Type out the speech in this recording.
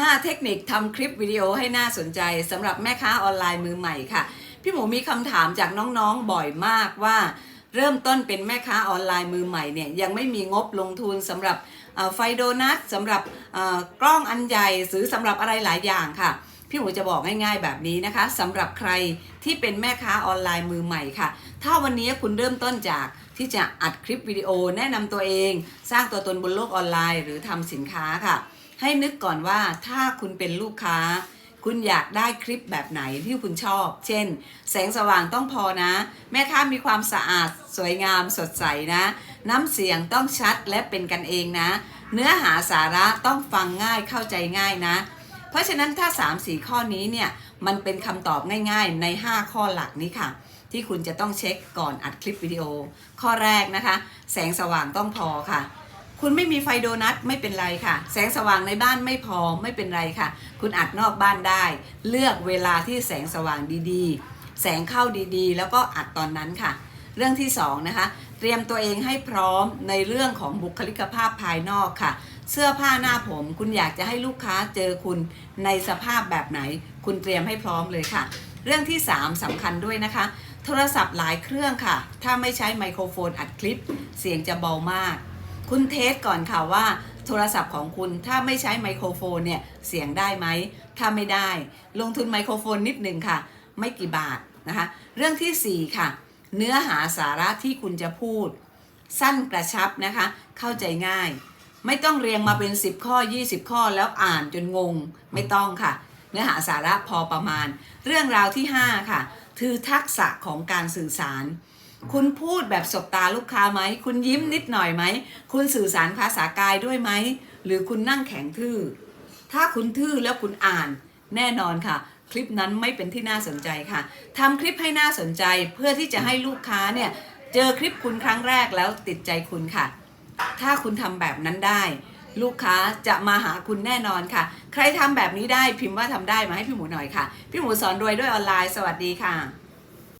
5 เทคนิคทำคลิปวิดีโอให้น่าสนใจสำหรับแม่ค้าออนไลน์มือใหม่ค่ะ พี่หมูมีคำถามจากน้องๆบ่อยมากว่า เริ่มต้นเป็นแม่ค้าออนไลน์มือใหม่เนี่ยยังไม่มีงบลงทุนสำหรับไฟโดนัทสำหรับกล้องอันใหญ่หรือสำหรับอะไรหลายอย่างค่ะ พี่หมูจะบอกง่ายๆแบบนี้นะคะสำหรับใครที่เป็นแม่ค้าออนไลน์มือใหม่ค่ะ ถ้าวันนี้คุณเริ่มต้นจากที่จะอัดคลิปวิดีโอแนะนำตัวเอง สร้างตัวตนบนโลกออนไลน์ หรือทำสินค้าค่ะ ให้นึกก่อนว่าถ้าคุณเป็นลูกค้า คุณอยากได้คลิปแบบไหนที่คุณชอบ เช่น แสงสว่างต้องพอนะ แม่ค้ามีความสะอาดสวยงามสดใสนะ น้ำเสียงต้องชัดและเป็นกันเองนะ เนื้อหาสาระต้องฟังง่ายเข้าใจง่ายนะ เพราะฉะนั้นถ้า 3-4 ข้อนี้เนี่ยมันเป็นคำตอบง่ายๆใน 5 ข้อหลักนี้ค่ะที่คุณจะต้องเช็คก่อนอัดคลิปวิดีโอ ข้อแรกนะคะ แสงสว่างต้องพอค่ะ คุณไม่มีไฟโดนัทไม่เป็นไรค่ะ แสงสว่างในบ้านไม่พอไม่เป็นไรค่ะ คุณอัดนอกบ้านได้ เลือกเวลาที่แสงสว่างดีๆ แสงเข้าดีๆ แล้วก็อัดตอนนั้นค่ะ เรื่องที่สองนะคะเตรียมตัวเองให้พร้อมในเรื่องของบุคลิกภาพภายนอกค่ะ เสื้อผ้าหน้าผมคุณอยากจะให้ลูกค้าเจอคุณในสภาพแบบไหน คุณเตรียมให้พร้อมเลยค่ะ เรื่องที่ 3สำคัญด้วยนะคะ โทรศัพท์หลายเครื่องค่ะ ถ้าไม่ใช้ไมโครโฟนอัดคลิป เสียงจะเบามาก คุณเทสก่อนค่ะว่าโทรศัพท์ของคุณถ้าไม่ใช้ไมโครโฟนเนี่ยเสียงได้ไหม ถ้าไม่ได้ ลงทุนไมโครโฟนนิดหนึ่งค่ะ ไม่กี่บาทนะคะ เรื่องทีสี่ 4 ค่ะ เนื้อหาสาระที่คุณจะพูด สั้นกระชับนะคะ เข้าใจง่าย ไม่ต้องเรียงมาเป็น 10 ข้อ 20 ข้อแล้วอ่านจนงงไม่ต้องค่ะ เนื้อหาสาระพอประมาณ เรื่องราวที่ 5 ค่ะคือทักษะของการสื่อสาร คุณพูดแบบสบตาลูกค้าไหม คุณยิ้มนิดหน่อยไหม คุณสื่อสารภาษากายด้วยไหม หรือคุณนั่งแข็งทื่อ ถ้าคุณทื่อแล้วคุณอ่านแน่นอนค่ะ คลิปนั้นไม่เป็นที่น่าสนใจค่ะทำคลิปให้น่าสนใจเพื่อที่จะให้ลูกค้าเนี่ยเจอคลิปคุณครั้งแรกแล้วติดใจคุณค่ะ ถ้าคุณทำแบบนั้นได้ ลูกค้าจะมาหาคุณแน่นอนค่ะ ใครทำแบบนี้ได้พิมพ์ว่าทำได้มาให้พี่หมูหน่อยค่ะ พี่หมูสอนรวยด้วยออนไลน์ สวัสดีค่ะ